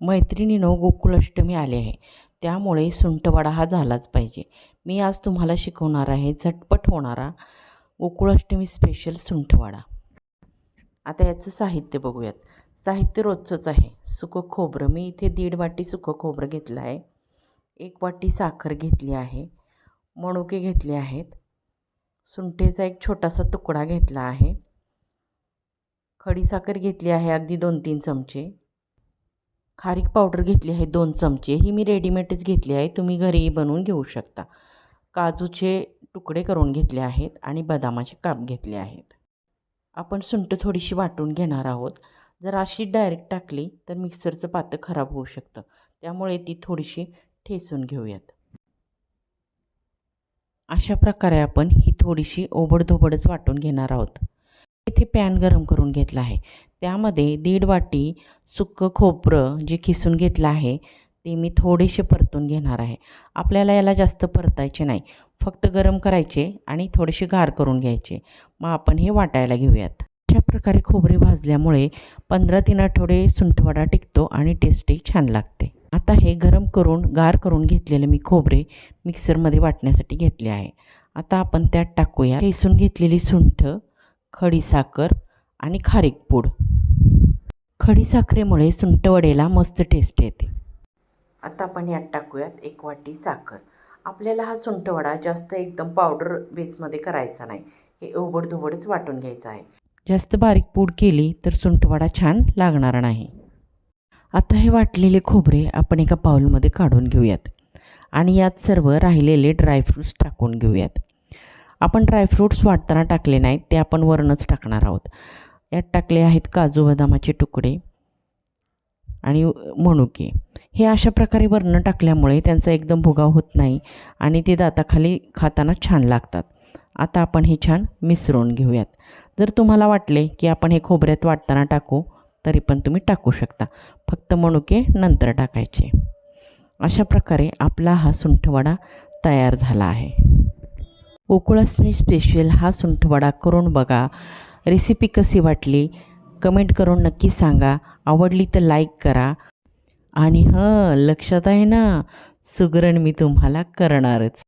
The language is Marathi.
मैत्रिणीनो गोकुळाष्टमी आली आहे. त्यामुळे सुंठवडा हा झालाच पाहिजे. मी आज तुम्हाला शिकवणार आहे झटपट होणारा गोकुळाष्टमी स्पेशल सुंठवाडा आता याचं साहित्य बघूयात. साहित्य रोजचंच आहे. सुकं खोबरं. मी इथे दीड वाटी सुकं खोबरं घेतलं आहे. एक वाटी साखर घेतली आहे. मणुके घेतले आहेत. सुंठेचा एक छोटासा तुकडा घेतला आहे. खडीसाखर घेतली आहे अगदी दोन तीन चमचे. खारीक पावडर घेतली आहे दोन चमचे. ही मी रेडीमेडच घेतली आहे. तुम्ही घरीही बनवून घेऊ शकता. काजूचे तुकडे करून घेतले आहेत आणि बदामाचे काप घेतले आहेत. आपण सुंट थोडीशी वाटून घेणार आहोत. जर अशी डायरेक्ट टाकली तर मिक्सरचं पातं खराब होऊ शकतं. त्यामुळे ती थोडीशी ठेसून घेऊयात. अशा प्रकारे आपण ही थोडीशी ओबडधोबडच वाटून घेणार आहोत. इथे पॅन गरम करून घेतला आहे. त्यामध्ये दीड वाटी सुक्कं खोबरं जे खिसून घेतलं आहे ते मी थोडेसे परतून घेणार आहे. आपल्याला याला जास्त परतायचे नाही. फक्त गरम करायचे आणि थोडेसे गार करून घ्यायचे. मग आपण हे वाटायला घेऊयात. अशा प्रकारे खोबरे भाजल्यामुळे पंधरा तीन आठवडे सुंठवडा टिकतो आणि टेस्टही छान लागते. आता हे गरम करून गार करून घेतलेले मी खोबरे मिक्सरमध्ये वाटण्यासाठी घेतले आहे. आता आपण त्यात टाकूया. ठेसून घेतलेली सुंठ खडीसाखर आणि खारीक पूड. खडीसाखरेमुळे सुंठवडेला मस्त टेस्ट येते. आता आपण यात टाकूयात एक वाटी साखर. आपल्याला हा सुंठवडा जास्त एकदम पावडर बेसमध्ये करायचा नाही. हे ओबडधोबडच वाटून घ्यायचं आहे. जास्त बारीक पूड केली तर सुंठवडा छान लागणार नाही. आता हे वाटलेले खोबरे आपण एका बाउलमध्ये काढून घेऊयात. आणि यात सर्व राहिलेले ड्रायफ्रूट्स टाकून घेऊयात. आपण ड्रायफ्रूट्स वाटताना टाकले नाहीत ते आपण वरणच टाकणार आहोत. यात टाकले आहेत काजू बदामाचे तुकडे? आणि मणुके हे अशा प्रकारे वर्ण टाकल्यामुळे त्यांचा एकदम भुगाव होत नाही आणि ते दाताखाली खाताना छान लागतात. आता आपण हे छान मिसळून घेऊयात. जर तुम्हाला वाटले की आपण हे खोबऱ्यात वाटताना टाकू तरी पण तुम्ही टाकू शकता. फक्त मणुके नंतर टाकायचे. अशा प्रकारे आपला हा सुंठवडा तयार झाला आहे. गोकुळाष्टमी स्पेशल हा सुंठवडा करून बघा. रेसिपी कशी वाटली कमेंट करून नक्की सांगा. आवडली तर लाईक करा. आणि हं लक्षात आहे ना सुगरण मी तुम्हाला करणारच.